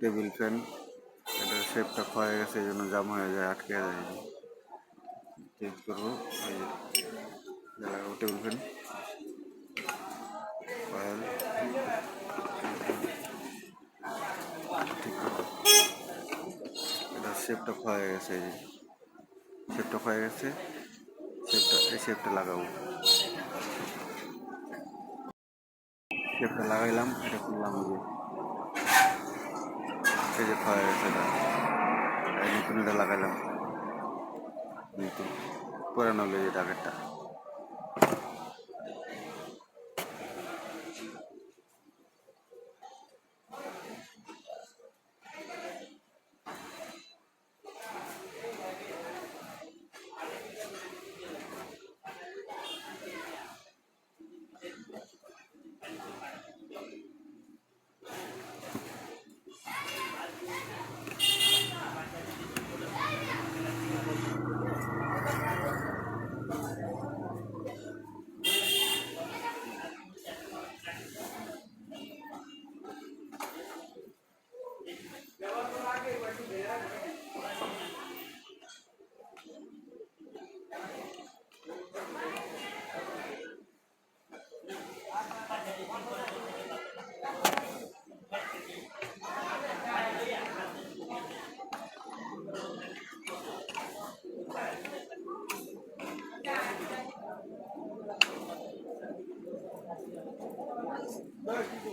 Table fan, এটা শেপটা ক্ষয়ে গেছে, এই জন্য জাম হয়ে যায়, আটকে যায়। চেক করব টেবিল ফ্যান। ঠিক করব এটা শেপটা ক্ষয়ে গেছে, এই যে। শেপটা ক্ষয়ে গেছে শেপটা এই শেপটা লাগাবো। শেপটা লাগাইলাম, এটা খুললাম যে। এই যে ক্ষয়ে এই নতুন এটা লাগাইলাম কিন্তু পুরানো হলো এই Yeah.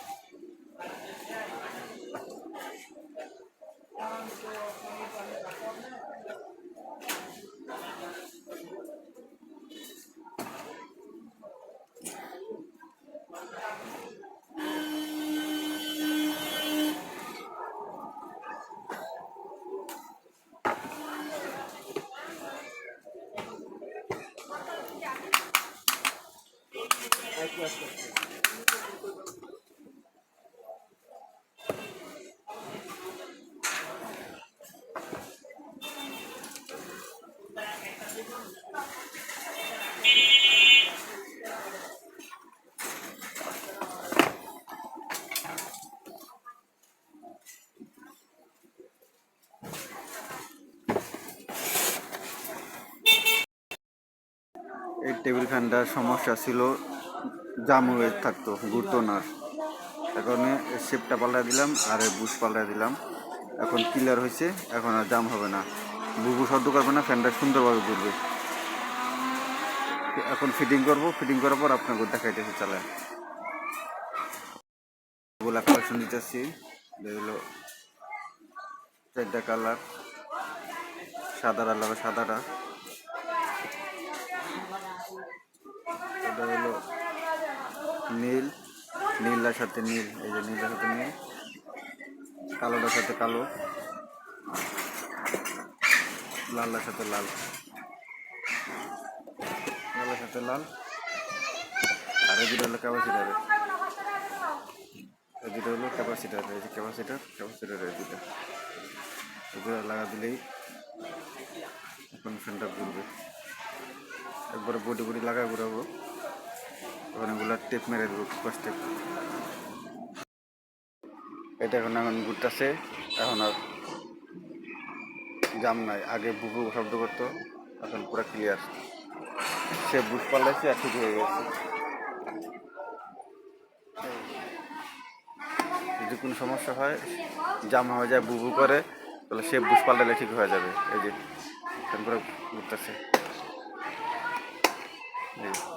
এই টেবিল ফ্যানটার সমস্যা ছিল জাম হয়ে থাকতো ঘুরতো না এখন শেপটা পাল্টা দিলাম, আর বুশ পাল্টা দিলাম। এখন ক্লিয়ার হয়েছে, এখন আর জাম হবে না। বুবু শব্দ করবে না ফ্যানটা সুন্দরভাবে ঘুরবে। এখন ফিটিং করব ফিটিং করার পর আপনাকে দেখাইতেছি চালায়। গোলা কালেকশন দিতেছি এগুলো চারটা কালার সাদাটা লাগবে সাদাটা। হলো নীল, নীলার সাথে নীল, এই যে নীলের সাথে নীল, কালোটার সাথে কালো, লালের সাথে লাল, লালের সাথে লাল, আর এই দুটো হলো ক্যাপাসিটার। এই দুটো হলো ক্যাপাসিটার, এই যে ক্যাপাসিটার ক্যাপাসিটার এই দুটো। এগুলো লাগা দিলেই এখন ফ্যানটা ঘুরবে। একবারে বডি বডি লাগা ঘুরাবো। ওখানে গুলা টেপ মেরে দেবো টেপ। এটা এখন এখন ঘুরতেছে, এখন আর জাম নাই। আগে বুবু শব্দ করতো, এখন পুরো ক্লিয়ার সে বুট পাল্টাইছে আর ঠিক হয়ে গেছে। যদি কোনো সমস্যা হয়, জামা হয়ে যায়, বুবু করে, তাহলে সে বুট পাল্টালে ঠিক হয়ে যাবে। এই যে, এখন পুরো ঘুরতেছে।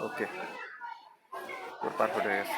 ওকে পুরো হয়ে গেছে।